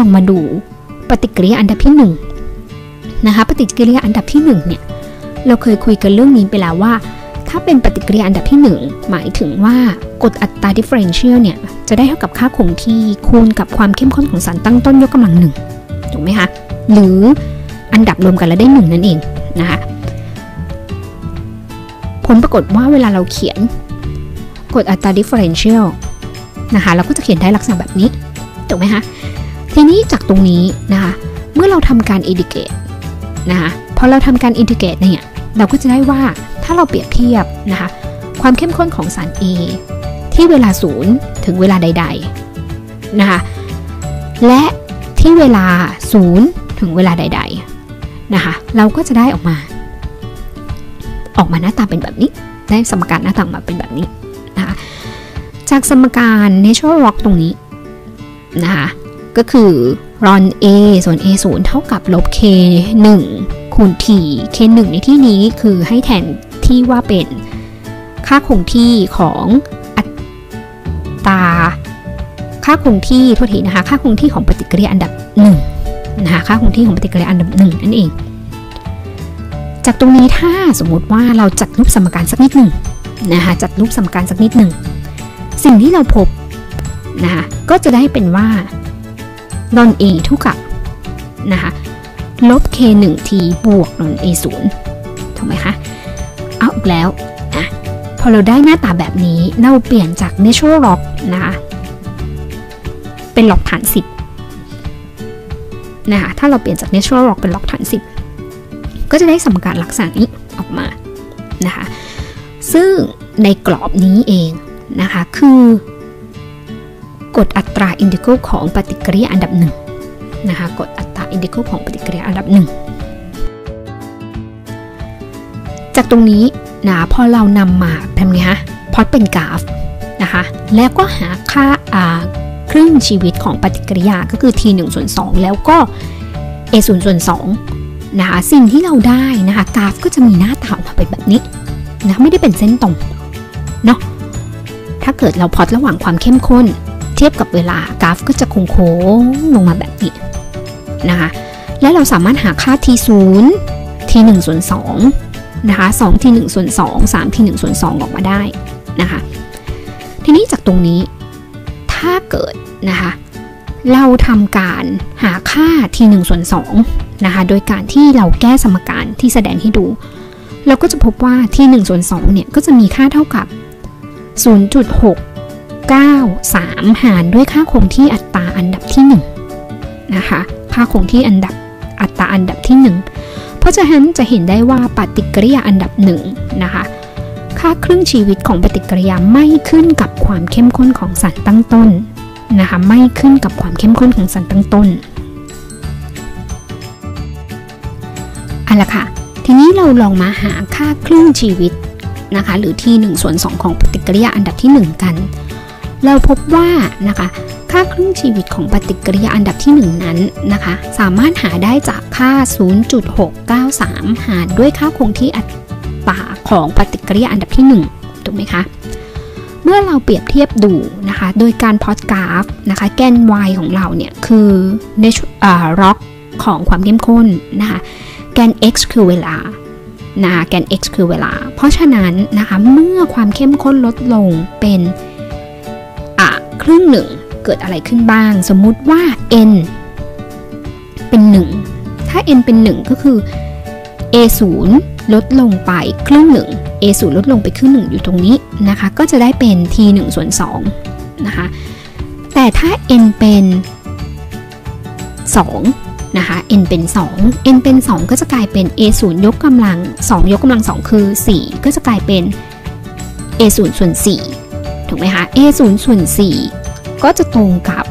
ลองมาดูปฏิกิริยาอันดับที่1นนะคะปฏิกิริยาอันดับที่1เนี่ยเราเคยคุยกันเรื่องนี้ไปแล้วว่า ถ้าเป็นปฏิกิริยาอันดับที่ 1 หมายถึงว่ากฎอัตรา differential เนี่ยจะได้เท่ากับค่าคงที่คูณกับความเข้มข้นของสารตั้งต้นยกกำลังหนึ่งถูกไหมคะหรืออันดับรวมกันแล้วได้หนึ่งนั่นเองนะคะผลปรากฏว่าเวลาเราเขียนกฎอัตรา differential นะคะเราก็จะเขียนได้ลักษณะแบบนี้ถูกไหมคะ ทีนี้จากตรงนี้นะคะเมื่อเราทำการอินดิเกตนะคะพอเราทำการอินดิเกตเนี่ยเราก็จะได้ว่าถ้าเราเปรียบเทียบนะคะความเข้มข้นของสาร A ที่เวลาศูนย์ถึงเวลาใดๆนะคะและที่เวลาศูนย์ถึงเวลาใดๆนะคะเราก็จะได้ออกมา ออกมาหน้าตาเป็นแบบนี้ ได้สมการหน้าตามาเป็นแบบนี้นะคะจากสมการ natural log ตรงนี้นะคะ ก็คือรอน a ส่วน a 0เท่ากับลบ k 1คูณ t k 1ในที่นี้คือให้แทนที่ว่าเป็นค่าคงที่ของอัตราค่าคงที่โทษทีนะคะ ค่าคงที่ของปฏิกิริยาอันดับ1นะคะค่าคงที่ของปฏิกิริยาอันดับ1นั่นเอง จากตรงนี้ถ้าสมมติว่าเราจัดรูปสมการสักนิดหนึ่งนะคะจัดรูปสมการสักนิดหนึ่งสิ่งที่เราพบนะคะก็จะได้เป็นว่า ลอน a เท่ากับนะคะลบ k 1 t บวกลอน a 0ถูกไหมคะ เอาอีกแล้วนะพอเราได้หน้าตาแบบนี้เราเปลี่ยนจาก natural log นะคะเป็นล็อกฐาน 10 นะคะ ถ้าเราเปลี่ยนจาก natural log เป็นล็อกฐาน 10 ก็จะได้สมการลักษณะนี้ออกมานะคะ ซึ่งในกรอบนี้เองนะคะ คือ กฎอัตราอินดิโกของปฏิกิริยาอันดับหนึ่งนะคะกฎอัตราอินดิโกของปฏิกิริยาอันดับหนึ่งจากตรงนี้นะพอเรานำมาทำไงฮะพอดเป็นกราฟนะคะแล้วก็หาค่าครึ่งชีวิตของปฏิกิริยาก็คือ t 1ส่วน2แล้วก็ a 0ส่วน2นะคะสิ่งที่เราได้นะคะกราฟก็จะมีหน้าตาออกมาเป็นแบบนี้นะไม่ได้เป็นเส้นตรงเนาะถ้าเกิดเราพอดระหว่างความเข้มข้น ทียบกับเวลากราฟก็จะโค้งลงมาแบบนี้นะคะและเราสามารถหาค่า t 0 t 1ส่วน2นะคะ2 t 1ส่วน2 3 t 1ส่วน2ออกมาได้นะคะทีนี้จากตรงนี้ถ้าเกิดนะคะเราทำการหาค่า t 1ส่วน2นะคะโดยการที่เราแก้สมการที่แสดงให้ดู เราก็จะพบว่า t 1ส่วน2เนี่ยก็จะมีค่าเท่ากับ 0.6 9 3 หารด้วยค่าคงที่อัตราอันดับที่1นะคะค่าคงที่อันดับอัตราอันดับที่ 1 เพราะฉะนั้นจะเห็นได้ว่าปฏิกิริยาอันดับ1นะคะค่าครึ่งชีวิตของปฏิกิริยาไม่ขึ้นกับความเข้มข้นของสารตั้งต้นนะคะไม่ขึ้นกับความเข้มข้นของสารตั้งต้นเอาละค่ะ ทีนี้เราลองมาหาค่าครึ่งชีวิตนะคะหรือที่1ส่วน2ของปฏิกิริยาอันดับที่ 1 กัน เราพบว่านะคะค่าครึ่งชีวิตของปฏิกิริยาอันดับที่ 1 นั้นนะคะ สามารถหาได้จากค่า 0.693 หารด้วยค่าคงที่อัตราของปฏิกิริยาอันดับที่ 1 ถูกไหมคะ เมื่อเราเปรียบเทียบดูนะคะ โดยการพอดกราฟนะคะ แกน y ของเราเนี่ย คือในร็อกของความเข้มข้นนะคะ แกน x คือเวลานะแกน x คือเวลา เพราะฉะนั้นนะคะ เมื่อความเข้มข้นลดลงเป็น ครึ่งหนึ่งเกิดอะไรขึ้นบ้าง สมมุติว่า n เป็น 1 ถ้า n เป็น 1 ก็คือ a 0ลดลงไปครึ่งหนึ่ง a 0ลดลงไปครึ่งหนึ่งอยู่ตรงนี้นะคะ ก็จะได้เป็น t 1ส่วน2นะคะ แต่ถ้า n เป็น2นะคะ n เป็น 2 n เป็น 2 ก็จะกลายเป็น a 0ยกกำลัง 2 ยกกำลัง 2 คือ 4 ก็จะกลายเป็น a 0ส่วน4 ถูกไหมคะ a 0ส่วน4ก็จะตรงกับ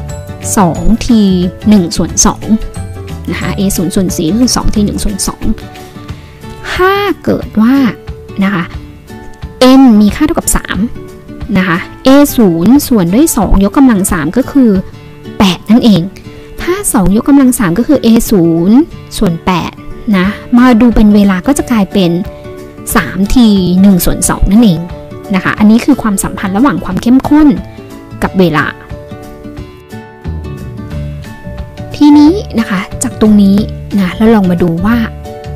2 t 1ส่วน2นะคะ a 0ส่วน4ก็คือ 2 t 1ส่วน2ถ้าเกิดว่านะคะ n มีค่าเท่ากับ 3 นะคะ a 0ส่วนด้วย 2 ยกกำลัง 3 ก็คือ 8 นั่นเอง ถ้า 2 ยกกำลัง 3 ก็คือ a 0ส่วน8นะ มาดูเป็นเวลาก็จะกลายเป็น 3 t 1ส่วน2นั่นเอง นะคะ อันนี้คือความสัมพันธ์ระหว่างความเข้มข้นกับเวลา ทีนี้นะคะจากตรงนี้นะเราลองมาดูว่า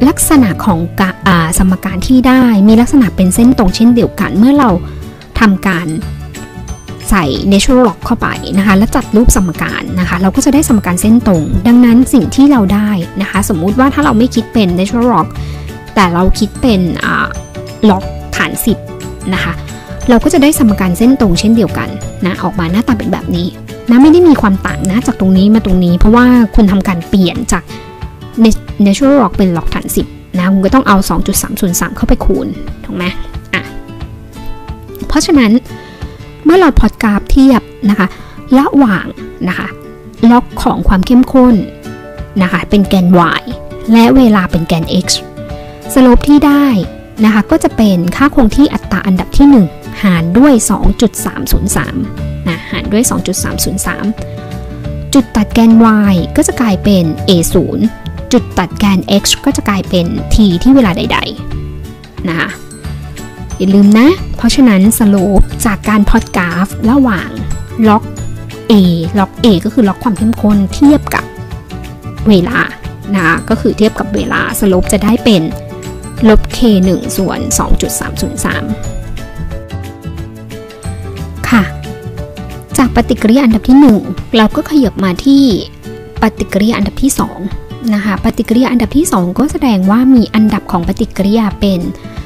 ลักษณะของสมการที่ได้มีลักษณะเป็นเส้นตรงเช่นเดียวกัน เมื่อเราทำการใส่ natural log เข้าไปนะคะแล้วจัดรูปสมการนะคะ เราก็จะได้สมการเส้นตรง ดังนั้นสิ่งที่เราได้นะคะ สมมุติว่าถ้าเราไม่คิดเป็น natural log แต่เราคิดเป็นล็อกฐาน 10 นะคะ เราก็จะได้สมการเส้นตรงเช่นเดียวกันนะออกมาหน้าตาเป็นแบบนี้นะไม่ได้มีความต่างนะจากตรงนี้มาตรงนี้ เพราะว่าคุณทำการเปลี่ยนจาก natural log เป็น log ฐาน10นะคุณก็ต้องเอา 2.303 เข้าไปคูณถูกไหมอะเพราะฉะนั้นเมื่อเราพอดกราฟเทียบนะคะระหว่างนะคะล็อกของความเข้มข้นนะคะเป็นแกน y และเวลาเป็นแกน x สโลปที่ได้ นะคะก็จะเป็นค่าคงที่อัตราอันดับที่ 1 หารด้วย 2.303นะหารด้วย 2.303 จุดตัดแกน y ก็จะกลายเป็น a 0จุดตัดแกน x ก็จะกลายเป็น t ที่เวลาใดๆนะคะอย่าลืมนะ เพราะฉะนั้นสโลปจากการพอดกราฟระหว่างล็อก A ล็อก A ก็คือล็อกความเข้มข้นเทียบกับเวลานะก็คือเทียบกับเวลาสโลปจะได้เป็น ลบ k 1ส่วน 2.303 ค่ะ จากปฏิกิริยาอันดับที่ 1 เราก็ขยับมาที่ปฏิกิริยาอันดับที่ 2 นะคะ ปฏิกิริยาอันดับที่ 2 ก็แสดงว่ามีอันดับของปฏิกิริยาเป็น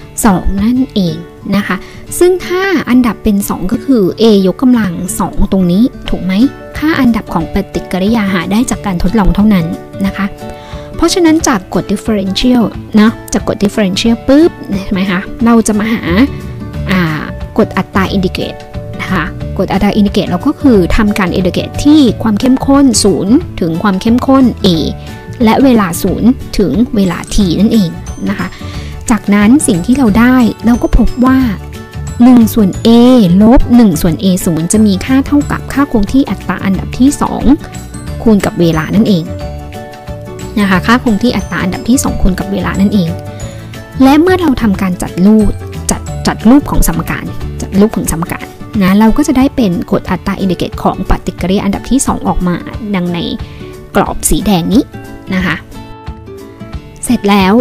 2 นั่นเองนะคะ ซึ่งถ้าอันดับเป็น 2 ก็คือ a ยกกำลัง 2 ตรงนี้ถูกไหม ค่าอันดับของปฏิกิริยาหาได้จากการทดลองเท่านั้นนะคะ เพราะฉะนั้นจากกฎ differential นะจากกฎ differential ปุ๊บใช่ไหมคะเราจะมาหากฎอัตราอินดิเกตนะคะกฎอัตราอินดิเกตเราก็คือทำการอินดิเกตที่ความเข้มข้น 0 ถึงความเข้มข้น A และเวลา 0 ถึงเวลา t นั่นเองนะคะ จากนั้นสิ่งที่เราได้เราก็พบว่า1ส่วน a ลบ1ส่วน a 0 จะมีค่าเท่ากับค่าคงที่อัตราอันดับที่ 2 คูณกับเวลานั่นเอง นะคะ ค่าคงที่อัตราอันดับที่ 2คูณกับเวลานั่นเอง และเมื่อเราทำการจัดรูปจัดจัดรูปของสมการ จัดรูปของสมการนะเราก็จะได้เป็นกฎอัตราอินดิเกตของปฏิกิริยาอันดับที่ 2 ออกมา ดังในกรอบสีแดงนี้นะคะ เสร็จแล้ว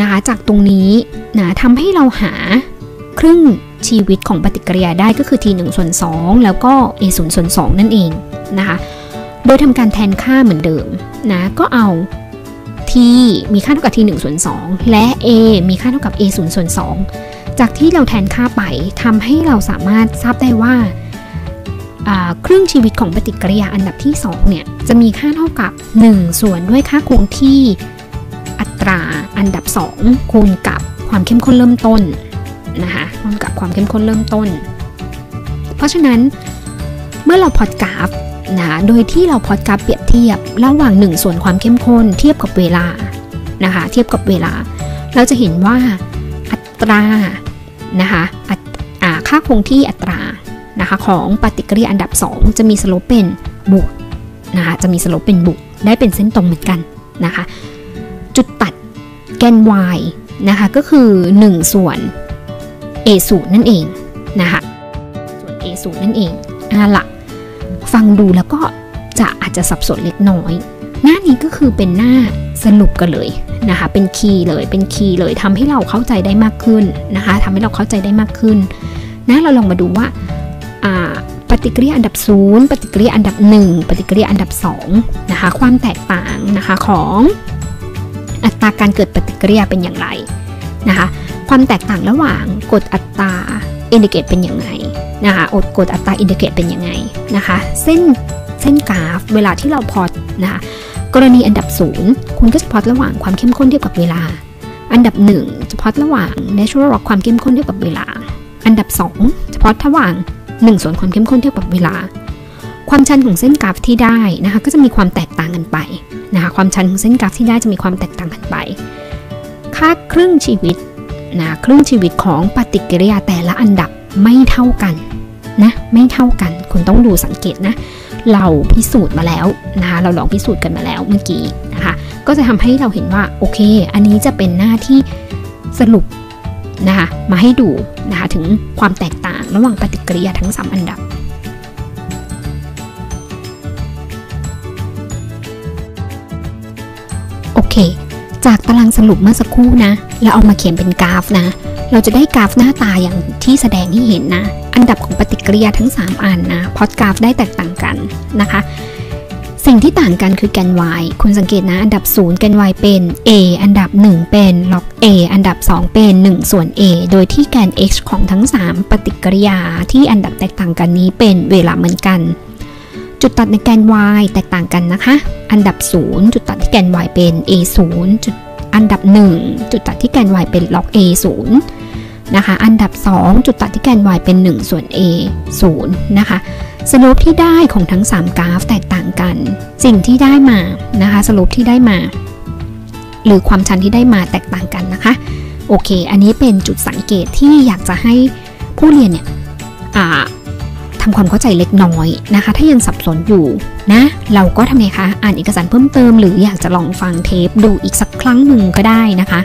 นะคะจากตรงนี้นะทำให้เราหาครึ่งชีวิตของปฏิกิริยาได้ก็คือ t 1ส่วน2แล้วก็ a 0ส่วน2นั่นเองนะคะ โดยทำการแทนค่าเหมือนเดิมนะก็เอา t มีค่าเท่ากับ t 1ส่วน2และ a มีค่าเท่ากับ a 0ส่วน2จากที่เราแทนค่าไปทำให้เราสามารถทราบได้ว่าครึ่งชีวิตของปฏิกิริยาอันดับที่2เนี่ยจะมีค่าเท่ากับ 1 ส่วนด้วยค่าคงที่อัตราอันดับ 2คูณกับความเข้มข้นเริ่มต้นนะคะคูณกับความเข้มข้นเริ่มต้น เพราะฉะนั้นเมื่อเราพอดกราฟ นะโดยที่เราพอดกราฟเปรียบเทียบ ระหว่าง 1 ส่วนความเข้มข้นเทียบกับเวลานะคะเทียบกับเวลา เราจะเห็นว่าอัตรานะคะค่าคงที่อัตรานะคะของปฏิกิริยาอันดับ 2 จะมีสโลปเป็นบวกนะคะจะมีสโลปเป็นบวกได้เป็นเส้นตรงเหมือนกันนะคะจุดตัดแกน y นะคะก็คือ 1 ส่วน a 0นั่นเองนะคะส่วน a 0นั่นเองอ่าละ ฟังดูแล้วก็จะอาจจะสับสนเล็กน้อย หน้านี้ก็คือเป็นหน้าสรุปกันเลยนะคะ เป็นคีย์เลยเป็นคีย์เลยทำให้เราเข้าใจได้มากขึ้นนะคะทำให้เราเข้าใจได้มากขึ้นนะเราลองมาดูว่าปฏิกิริยาอันดับ 0 ปฏิกิริยาอันดับ 1 ปฏิกิริยาอันดับ2นะคะความแตกต่างนะคะของอัตราการเกิดปฏิกิริยาเป็นอย่างไรนะคะความแตกต่างระหว่างกฎอัตรา อินดิเกตเป็นอย่างไรนะคะอดกดอัตราอินดิเกตเป็นยังไงนะคะ เส้นเส้นกราฟเวลาที่เราพอตนะคะกรณีอันดับ 0 คุณก็จะพอตระหว่างความเข้มข้นเทียบกับเวลา อันดับ 1 จะพอตระหว่าง natural log ความเข้มข้นเทียบกับเวลา อันดับ 2 จะพอตระหว่าง 1 ส่วนความเข้มข้นเทียบกับเวลา ความชันของเส้นกราฟที่ได้นะคะก็จะมีความแตกต่างกันไปนะคะความชันของเส้นกราฟที่ได้จะมีความแตกต่างกันไป ค่าครึ่งชีวิต นะครึ่งชีวิตของปฏิกิริยาแต่ละอันดับไม่เท่ากันนะไม่เท่ากันคุณต้องดูสังเกตนะ เราพิสูจน์มาแล้วนะคะเราลองพิสูจน์กันมาแล้วเมื่อกี้นะคะก็จะทำให้เราเห็นว่าโอเค อันนี้จะเป็นหน้าที่สรุปนะคะมาให้ดูนะคะถึงความแตกต่างระหว่างปฏิกิริยาทั้ง 3 อันดับโอเค จากตารางสรุปเมื่อสักครู่นะ เราเอามาเขียนเป็นกราฟนะ เราจะได้กราฟหน้าตาอย่างที่แสดงให้เห็นนะ อันดับของปฏิกิริยาทั้ง 3 อันนะ พอดกราฟได้แตกต่างกันนะคะ สิ่งที่ต่างกันคือแกน y คุณสังเกตนะ อันดับ 0 แกน y เป็น a อันดับ 1 เป็น log a อันดับ 2 เป็น 1 ส่วน a โดยที่แกน x ของทั้ง 3 ปฏิกิริยาที่อันดับแตกต่างกันนี้เป็นเวลาเหมือนกันจุดตัดในแกน y แตกต่างกันนะคะ อันดับ 0 จุดตัดที่แกน y เป็น a 0จุด อันดับ 1 จุดตัดที่แกน y เป็น log a 0นะคะ อันดับ 2 จุดตัดที่แกน y เป็น 1 ส่วน a 0นะคะสโลปที่ได้ของทั้ง 3 กราฟแตกต่างกัน สิ่งที่ได้มานะคะสโลปที่ได้มา หรือความชันที่ได้มาแตกต่างกันนะคะ โอเค อันนี้เป็นจุดสังเกตที่อยากจะให้ผู้เรียนเนี่ย ทำความเข้าใจเล็กน้อยนะคะ ถ้ายังสับสนอยู่นะ เราก็ทำไงคะ อ่านเอกสารเพิ่มเติม หรืออยากจะลองฟังเทปดูอีกสักครั้งหนึ่งก็ได้นะคะ